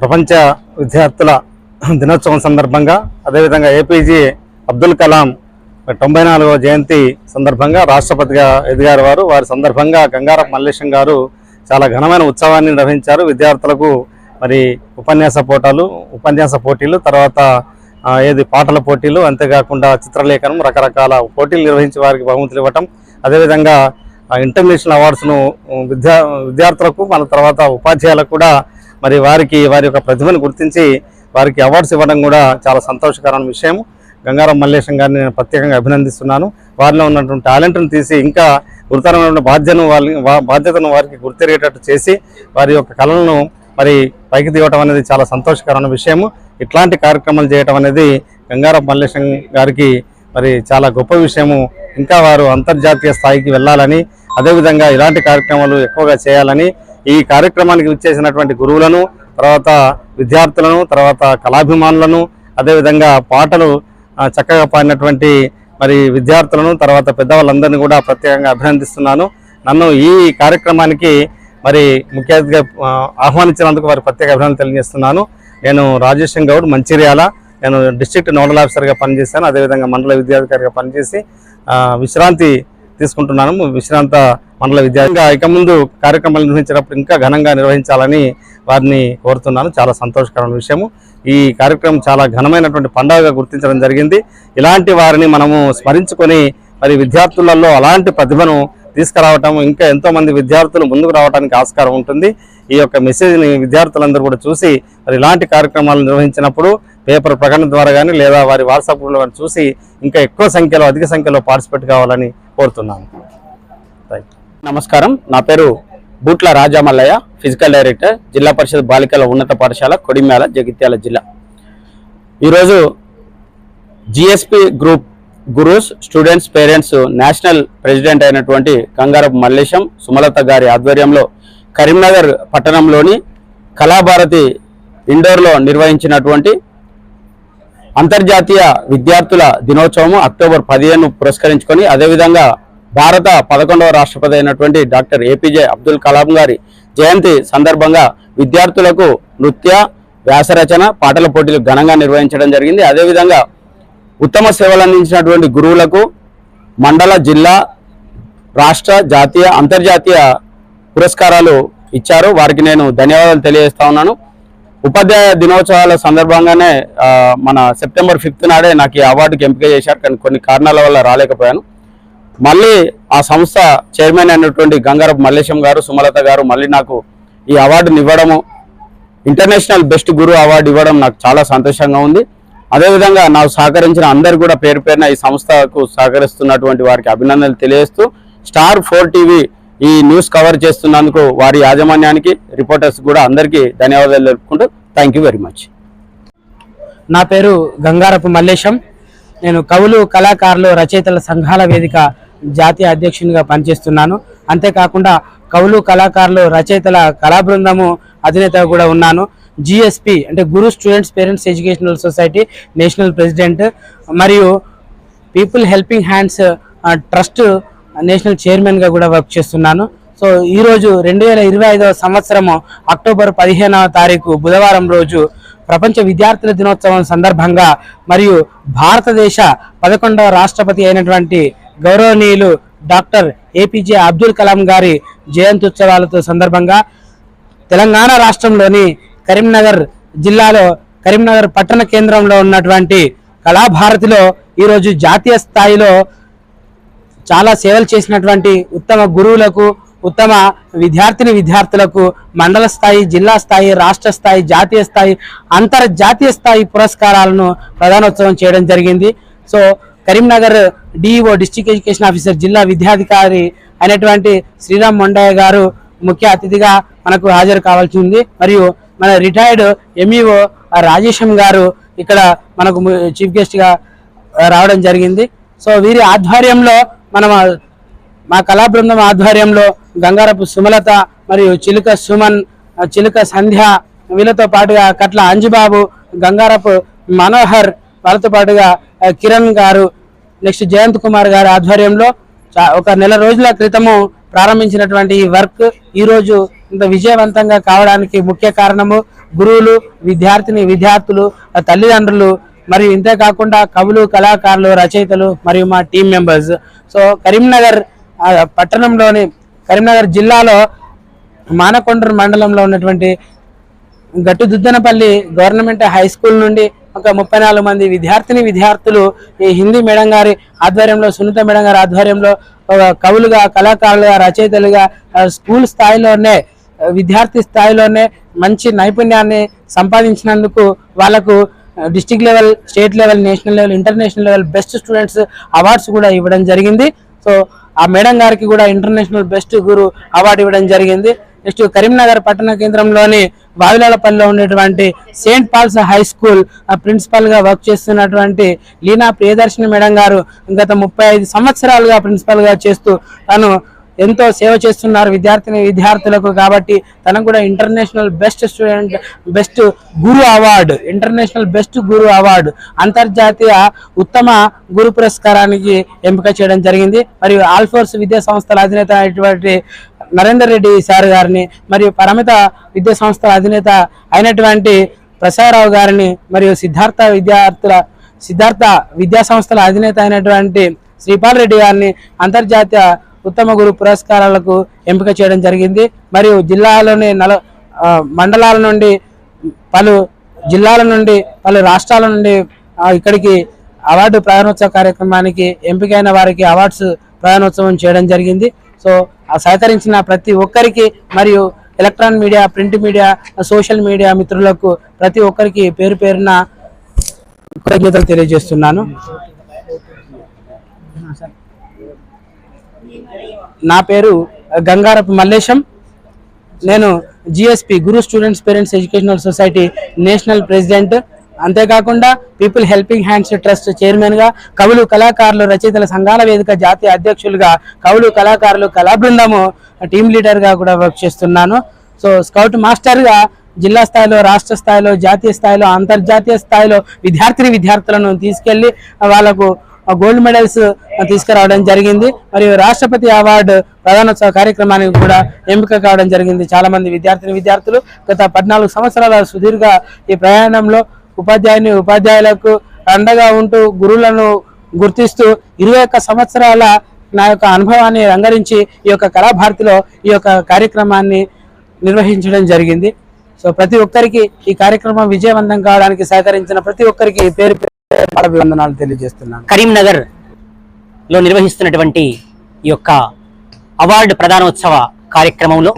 ప్రపంచ విద్యార్థుల దినోత్సవం సందర్భంగా అదేవిధంగా ఏపీజే అబ్దుల్ కలాం తొంభై నాలుగవ జయంతి సందర్భంగా రాష్ట్రపతిగా ఎదిగారు వారు. వారి సందర్భంగా గంగారం మల్లేశం గారు చాలా ఘనమైన ఉత్సవాన్ని నిర్వహించారు. విద్యార్థులకు మరి ఉపన్యాస పోటాలు ఉపన్యాస పోటీలు తర్వాత ఏది పాటల పోటీలు అంతేకాకుండా చిత్రలేఖనం రకరకాల పోటీలు నిర్వహించి వారికి బహుమతులు ఇవ్వటం. అదేవిధంగా ఇంటర్నేషనల్ అవార్డ్స్ను విద్యా విద్యార్థులకు మన తర్వాత ఉపాధ్యాయులకు కూడా మరి వారికి వారి యొక్క ప్రతిభను గుర్తించి వారికి అవార్డ్స్ ఇవ్వడం కూడా చాలా సంతోషకరమైన విషయం. గంగారం మల్లేశం గారిని నేను ప్రత్యేకంగా అభినందిస్తున్నాను. వారిలో ఉన్నటువంటి టాలెంట్ను తీసి ఇంకా గురుతరమైన బాధ్యతను వాళ్ళని బాధ్యతను వారికి గుర్తెరిగేటట్టు చేసి వారి యొక్క కళలను మరి పైకి తీయటం అనేది చాలా సంతోషకరమైన విషయము. ఇట్లాంటి కార్యక్రమాలు చేయటం అనేది గంగారం మల్లేశం గారికి మరి చాలా గొప్ప విషయము. ఇంకా వారు అంతర్జాతీయ స్థాయికి వెళ్ళాలని అదేవిధంగా ఇలాంటి కార్యక్రమాలు ఎక్కువగా చేయాలని ఈ కార్యక్రమానికి విచ్చేసినటువంటి గురువులను తర్వాత విద్యార్థులను తర్వాత కళాభిమానులను అదేవిధంగా పాటలు చక్కగా పాడినటువంటి మరి విద్యార్థులను తర్వాత పెద్దవాళ్ళందరినీ కూడా ప్రత్యేకంగా అభినందిస్తున్నాను. నన్ను ఈ కార్యక్రమానికి మరి ముఖ్య అతిథిగా ఆహ్వానించినందుకు వారి ప్రత్యేక అభినందన తెలియజేస్తున్నాను. నేను రాజేశం గౌడ్ మంచిర్యాల. నేను డిస్ట్రిక్ట్ నోడల్ ఆఫీసర్గా పనిచేశాను. అదేవిధంగా మండల విద్యాధికారిగా పనిచేసి విశ్రాంతి తీసుకుంటున్నాను. విశ్రాంత మండల విద్యార్థిగా ఇక ముందు కార్యక్రమాలు నిర్వహించేటప్పుడు ఇంకా ఘనంగా నిర్వహించాలని వారిని కోరుతున్నాను. చాలా సంతోషకరమైన విషయము. ఈ కార్యక్రమం చాలా ఘనమైనటువంటి పండుగగా గుర్తించడం జరిగింది. ఇలాంటి వారిని మనము స్మరించుకొని మరి విద్యార్థులలో అలాంటి ప్రతిభను తీసుకురావటం ఇంకా ఎంతోమంది విద్యార్థులు ముందుకు రావడానికి ఆస్కారం ఉంటుంది. ఈ యొక్క మెసేజ్ని విద్యార్థులందరూ కూడా చూసి మరి ఇలాంటి కార్యక్రమాలు నిర్వహించినప్పుడు పేపర్ ప్రకటన ద్వారా కానీ లేదా వారి వాట్సాప్ గ్రూప్లో కానీ చూసి ఇంకా ఎక్కువ సంఖ్యలో అధిక సంఖ్యలో పార్టిసిపేట్ కావాలని కోరుతున్నాను. నమస్కారం. నా పేరు బూట్ల రాజామల్లయ్య ఫిజికల్ డైరెక్టర్ జిల్లా పరిషత్ బాలికల ఉన్నత పాఠశాల కొడిమ్యాల జగిత్యాల జిల్లా. ఈరోజు GSP group gurus students parents national president అయినటువంటి గంగారపు మల్లేశం సుమలత గారి ఆధ్వర్యంలో కరీంనగర్ పట్టణంలోని కళాభారతి ఇండోర్లో నిర్వహించినటువంటి అంతర్జాతీయ విద్యార్థుల దినోత్సవం అక్టోబర్ పదిహేను పురస్కరించుకొని అదేవిధంగా భారత పదకొండవ రాష్ట్రపతి అయినటువంటి డాక్టర్ ఏపీజే అబ్దుల్ కలాం గారి జయంతి సందర్భంగా విద్యార్థులకు నృత్య వ్యాసరచన పాటల పోటీలు ఘనంగా నిర్వహించడం జరిగింది. అదేవిధంగా ఉత్తమ సేవలు అందించినటువంటి గురువులకు మండల జిల్లా రాష్ట్ర జాతీయ అంతర్జాతీయ పురస్కారాలు ఇచ్చారు. వారికి నేను ధన్యవాదాలు తెలియజేస్తా ఉన్నాను. ఉపాధ్యాయ దినోత్సవాల సందర్భంగానే మన సెప్టెంబర్ ఫిఫ్త్ నాడే నాకు ఈ అవార్డుకి ఎంపిక చేశారు. కానీ కొన్ని కారణాల వల్ల రాలేకపోయాను. మళ్ళీ ఆ సంస్థ చైర్మన్ అయినటువంటి గంగారపు మల్లేశం గారు సుమలత గారు మళ్ళీ నాకు ఈ అవార్డుని ఇవ్వడము ఇంటర్నేషనల్ బెస్ట్ గురు అవార్డు ఇవ్వడం నాకు చాలా సంతోషంగా ఉంది. అదేవిధంగా నాకు సహకరించిన అందరు కూడా పేరు పేరున ఈ సంస్థకు సహకరిస్తున్నటువంటి వారికి అభినందనలు తెలియజేస్తూ స్టార్ ఫోర్ టీవీ ఈ న్యూస్ కవర్ చేస్తున్నందుకు వారి యాజమాన్యానికి రిపోర్టర్స్ కూడా అందరికీ ధన్యవాదాలు తెలుపుకుంటూ థ్యాంక్ యూ వెరీ మచ్ నా పేరు గంగారపు మల్లేశం. నేను కవులు కళాకారులు రచయితల సంఘాల వేదిక జాతీయ అధ్యక్షునిగా పనిచేస్తున్నాను. అంతేకాకుండా కవులు కళాకారులు రచయితల కళా బృందము అధినేతగా కూడా ఉన్నాను. జిఎస్పి అంటే guru students parents educational society national president. మరియు people helping hands trust national చైర్మన్గా కూడా వర్క్ చేస్తున్నాను. సో ఈరోజు రెండు వేల ఇరవై ఐదవ సంవత్సరము అక్టోబర్ పదిహేనవ తారీఖు బుధవారం రోజు ప్రపంచ విద్యార్థుల దినోత్సవం సందర్భంగా మరియు భారతదేశ పదకొండవ రాష్ట్రపతి అయినటువంటి గౌరవనీయులు డాక్టర్ ఏపీజే అబ్దుల్ కలాం గారి జయంత్యుత్సవాలతో సందర్భంగా తెలంగాణ రాష్ట్రంలోని కరీంనగర్ జిల్లాలో కరీంనగర్ పట్టణ కేంద్రంలో ఉన్నటువంటి కళాభారతిలో ఈరోజు జాతీయ స్థాయిలో చాలా సేవలు చేసినటువంటి ఉత్తమ గురువులకు ఉత్తమ విద్యార్థిని విద్యార్థులకు మండల స్థాయి జిల్లా స్థాయి రాష్ట్ర స్థాయి జాతీయ స్థాయి అంతర్జాతీయ స్థాయి పురస్కారాలను ప్రధానోత్సవం చేయడం జరిగింది. So Karimnagar DEO district education officer జిల్లా విద్యాధికారి అయినటువంటి శ్రీరామ్ మొండయ్య గారు ముఖ్య అతిథిగా మనకు హాజరు కావాల్సి ఉంది. మరియు మన రిటైర్డ్ ఎంఈఓ రాజేశం గారు ఇక్కడ మనకు చీఫ్ గెస్ట్గా రావడం జరిగింది. సో వీరి ఆధ్వర్యంలో మనం మా కళా బృందం ఆధ్వర్యంలో గంగారపు సుమలత మరియు చిలుక సుమన్ చిలుక సంధ్య వీళ్ళతో పాటుగా కట్ల అంజుబాబు గంగారపు మనోహర్ వాళ్ళతో పాటుగా కిరణ్ గారు నెక్స్ట్ జయంత్ కుమార్ గారి ఆధ్వర్యంలో చా- ఒక నెల రోజుల క్రితము ప్రారంభించినటువంటి ఈ వర్క్ ఈరోజు ఇంత విజయవంతంగా కావడానికి ముఖ్య కారణము గురువులు విద్యార్థిని విద్యార్థులు తల్లిదండ్రులు మరియు ఇంతే కాకుండా కవులు కళాకారులు రచయితలు మరియు మా టీం మెంబర్స్ సో కరీంనగర్ పట్టణంలోని కరీంనగర్ జిల్లాలో మానకొండూరు మండలంలో ఉన్నటువంటి గట్టుదుద్దనపల్లి గవర్నమెంట్ హై స్కూల్ నుండి ఒక ముప్పై నాలుగు మంది విద్యార్థిని విద్యార్థులు ఈ హిందీ మేడం గారి ఆధ్వర్యంలో సునీత మేడం గారి ఆధ్వర్యంలో కవులుగా కళాకారులుగా రచయితలుగా స్కూల్ స్థాయిలోనే విద్యార్థి స్థాయిలోనే మంచి నైపుణ్యాన్ని సంపాదించినందుకు వాళ్ళకు district level state level national level international level best students awards కూడా ఇవ్వడం జరిగింది. సో ఆ మేడం గారికి కూడా ఇంటర్నేషనల్ బెస్ట్ గురు అవార్డు ఇవ్వడం జరిగింది. నెక్స్ట్ కరీంనగర్ పట్టణ కేంద్రంలోని వావిలాలపల్లిలో ఉండేటువంటి సెయింట్ పాల్స్ హై స్కూల్ ప్రిన్సిపల్గా వర్క్ చేస్తున్నటువంటి లీనా ప్రియదర్శిని మేడం గారు గత ముప్పై ఐదు సంవత్సరాలుగా ప్రిన్సిపల్గా చేస్తూ తను ఎంతో సేవ చేస్తున్నారు విద్యార్థిని విద్యార్థులకు కాబట్టి తనకు కూడా international best student best guru award international best guru award అంతర్జాతీయ ఉత్తమ గురు పురస్కారానికి ఎంపిక చేయడం జరిగింది. మరియు ఆల్ఫోర్స్ విద్యా సంస్థల అధినేత అయినటువంటి నరేందర్ రెడ్డి సార్ గారిని మరియు పరమిత విద్యా సంస్థల అధినేత అయినటువంటి ప్రసాదరావు గారిని మరియు సిద్ధార్థ విద్యార్థుల సిద్ధార్థ విద్యా సంస్థల అధినేత అయినటువంటి శ్రీపాల్ రెడ్డి గారిని అంతర్జాతీయ ఉత్తమ గురు పురస్కారాలకు ఎంపిక చేయడం జరిగింది. మరియు జిల్లాలోని నల మండలాల నుండి పలు జిల్లాల నుండి పలు రాష్ట్రాల నుండి ఇక్కడికి అవార్డు ప్రయాణోత్సవ కార్యక్రమానికి ఎంపికైన వారికి అవార్డ్స్ ప్రధానోత్సవం చేయడం జరిగింది. సో సహకరించిన ప్రతి ఒక్కరికి మరియు electron media print media social media మిత్రులకు ప్రతి ఒక్కరికి పేరు పేరున కృతజ్ఞతలు తెలియజేస్తున్నాను. నా పేరు గంగారపు మల్లేశం. నేను GSP guru students parents educational society national president అంతేకాకుండా పీపుల్ హెల్పింగ్ హ్యాండ్స్ ట్రస్ట్ చైర్మన్గా కవులు కళాకారులు రచయితల సంఘాల వేదిక జాతీయ అధ్యక్షులుగా కవులు కళాకారులు కళా బృందము లీడర్గా కూడా వర్క్ చేస్తున్నాను. సో స్కౌట్ మాస్టర్గా జిల్లా స్థాయిలో రాష్ట్ర స్థాయిలో జాతీయ స్థాయిలో అంతర్జాతీయ స్థాయిలో విద్యార్థిని విద్యార్థులను తీసుకెళ్ళి వాళ్ళకు గోల్డ్ మెడల్స్ తీసుకురావడం జరిగింది. మరియు రాష్ట్రపతి అవార్డు ప్రధానోత్సవ కార్యక్రమానికి కూడా ఎంపిక కావడం జరిగింది. చాలా మంది విద్యార్థిని విద్యార్థులు గత పద్నాలుగు సంవత్సరాల సుదీర్ఘ ఈ ప్రయాణంలో ఉపాధ్యాయుని ఉపాధ్యాయులకు అండగా ఉంటూ గురువులను గుర్తిస్తూ ఇరవై ఒక్క సంవత్సరాల నా యొక్క అనుభవాన్ని రంగరించి ఈ యొక్క కళాభారతిలో ఈ యొక్క కార్యక్రమాన్ని నిర్వహించడం జరిగింది. సో ప్రతి ఒక్కరికి ఈ కార్యక్రమం విజయవంతం కావడానికి సహకరించిన ప్రతి ఒక్కరికి పేరు పేరు అభివందనాలు తెలియజేస్తున్నాను. కరీంనగర్లో నిర్వహిస్తున్నటువంటి ఈ యొక్క అవార్డు ప్రధానోత్సవ కార్యక్రమంలో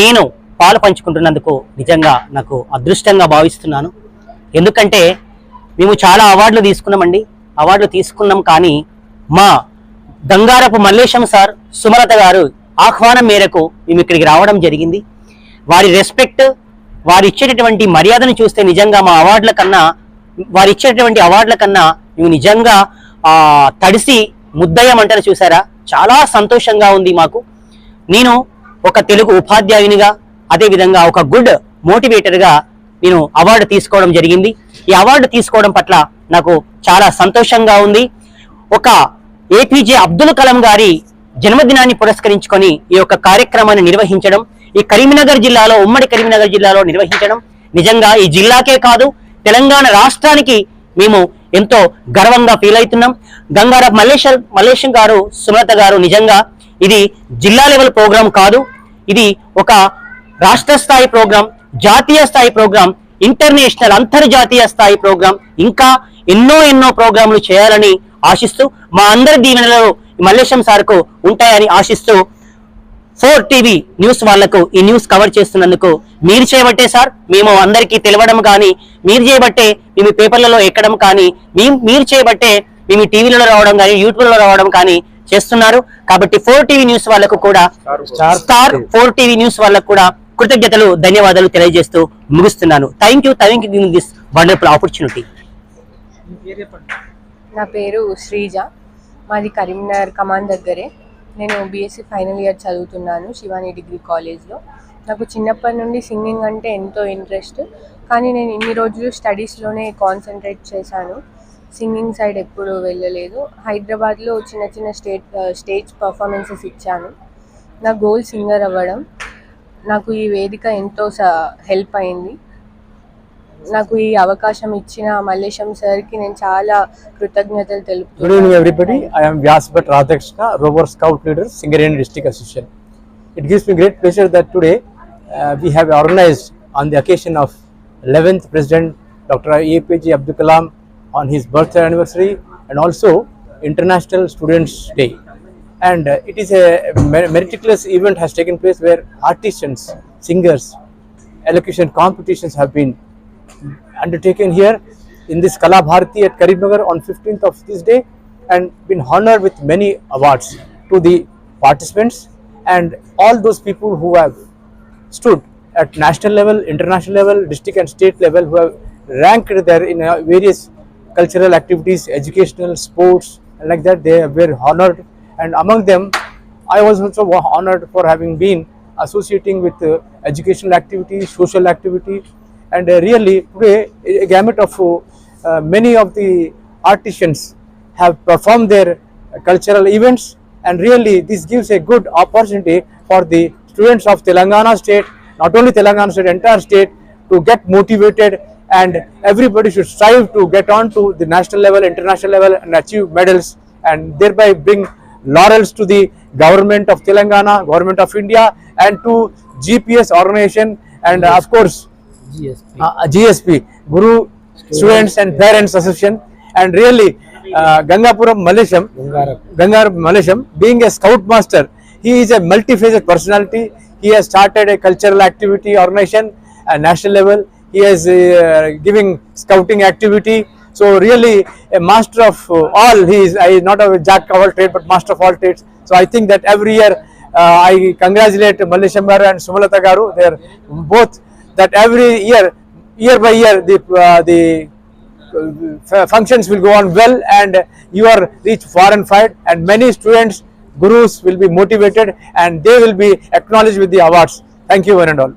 నేను పాలు పంచుకుంటున్నందుకు నిజంగా నాకు అదృష్టంగా భావిస్తున్నాను. ఎందుకంటే మేము చాలా అవార్డులు తీసుకున్నామండి. అవార్డులు తీసుకున్నాం కానీ మా దంగారపు మల్లేశం సార్ సుమలత గారు ఆహ్వానం మేరకు మేము ఇక్కడికి రావడం జరిగింది. వారి రెస్పెక్ట్ వారు ఇచ్చేటటువంటి మర్యాదను చూస్తే నిజంగా మా అవార్డుల కన్నా వారు ఇచ్చేటటువంటి అవార్డుల కన్నా నువ్వు నిజంగా ఆ తడిసి ముద్దయ్యమంటారు చూసారా? చాలా సంతోషంగా ఉంది మాకు. నేను ఒక తెలుగు ఉపాధ్యాయునిగా అదేవిధంగా ఒక గుడ్ మోటివేటర్గా నేను అవార్డు తీసుకోవడం జరిగింది. ఈ అవార్డు తీసుకోవడం పట్ల నాకు చాలా సంతోషంగా ఉంది. ఒక ఏపీజే అబ్దుల్ కలాం గారి జన్మదినాన్ని పురస్కరించుకొని ఈ యొక్క కార్యక్రమాన్ని నిర్వహించడం ఈ కరీంనగర్ జిల్లాలో ఉమ్మడి కరీంనగర్ జిల్లాలో నిర్వహించడం నిజంగా ఈ జిల్లాకే కాదు తెలంగాణ రాష్ట్రానికి మేము ఎంతో గర్వంగా ఫీల్ అవుతున్నాం. గంగారావు మల్లేశ్వర్ మల్లేశం గారు సుమలత గారు నిజంగా ఇది జిల్లా లెవెల్ ప్రోగ్రాం కాదు. ఇది ఒక రాష్ట్ర స్థాయి ప్రోగ్రాం జాతీయ స్థాయి ప్రోగ్రాం ఇంటర్నేషనల్ అంతర్జాతీయ స్థాయి ప్రోగ్రాం. ఇంకా ఎన్నో ఎన్నో ప్రోగ్రాంలు చేయాలని ఆశిస్తూ మా అందరి దీవెనలో మల్లేశం సార్కు ఉంటాయని ఆశిస్తూ ఫోర్ టీవీ న్యూస్ వాళ్ళకు ఈ న్యూస్ కవర్ చేస్తున్నందుకు మీరు చేయబట్టే సార్ మేము అందరికీ తెలవడం కానీ మీరు చేయబట్టే మేము పేపర్లలో ఎక్కడం కానీ మేము మీరు చేయబట్టే మేము టీవీలలో రావడం కానీ యూట్యూబ్లో రావడం కానీ చేస్తున్నారు. కాబట్టి ఫోర్ టీవీ న్యూస్ వాళ్ళకు కూడా స్టార్ ఫోర్ టీవీ న్యూస్ వాళ్ళకు కూడా కృతజ్ఞతలు ధన్యవాదాలు తెలియజేస్తూ ముగిస్తున్నాను. Thank you thank you this wonderful opportunity నా పేరు శ్రీజ మాది కరీంనగర్ కమాన్ దగ్గరే. నేను బీఎస్సీ ఫైనల్ ఇయర్ చదువుతున్నాను శివాని డిగ్రీ కాలేజ్లో నాకు చిన్నప్పటి నుండి సింగింగ్ అంటే ఎంతో ఇంట్రెస్ట్ కానీ నేను ఇన్ని రోజులు స్టడీస్లోనే కాన్సన్ట్రేట్ చేశాను. సింగింగ్ సైడ్ ఎప్పుడు వెళ్ళలేదు. హైదరాబాద్లో చిన్న చిన్న స్టేట్ స్టేజ్ పర్ఫార్మెన్సెస్ ఇచ్చాను. నా గోల్ సింగర్ అవ్వడం. నాకు ఈ వేదిక ఎంతో హెల్ప్ అయింది. నాకు ఈ అవకాశం ఇచ్చిన మల్లేశం సార్కి నేను చాలా కృతజ్ఞతలు Good తెలుపుతున్నాను evening, everybody. I am Vyas Bhatt Radhakshna, Rover Scout Leader, Singareni District Association. It gives me great pleasure that today uh, we have organized on the occasion of 11th President Dr. APJ Abdul Kalam on his birthday anniversary and also International Students Day. And uh, it is a mer- meticulous event has taken place where artisans, singers, elocution competitions have been undertaken here in this Kala Bharati at Karimnagar on 15th of this day and been honored with many awards to the participants and all those people who have stood at national level, international level, district and state level who have ranked there in uh, various cultural activities, educational, sports, and like that they were honored. And among them, I was also honored for having been associating with uh, educational activity, social activity, and uh, really today a gamut of uh, many of the artisans have performed their cultural events. And really this gives a good opportunity for the students of Telangana state, not only Telangana state, entire state to get motivated. And everybody should strive to get on to the national level, international level and achieve medals and thereby bring laurels to the government of Telangana, government of India and to GPS organization. And of course uh, GSP, Guru Students and Parents Association, and really uh, Gangapuram Malesham, Gangar Malesham, being a scout master, he is a multifaceted personality. He has started a cultural activity organization at national level. He is uh, giving scouting activity. So really a master of uh, all. He is I, not a jack of all trades, but master of all trades. So I think that every year uh, I congratulate Malesham Garu and Sumalata Garu. They are both that every year, year by year, the uh, the uh, functions will go on well, and you are reach far and wide, and many students, gurus will be motivated, and they will be acknowledged with the awards. Thank you, one and all.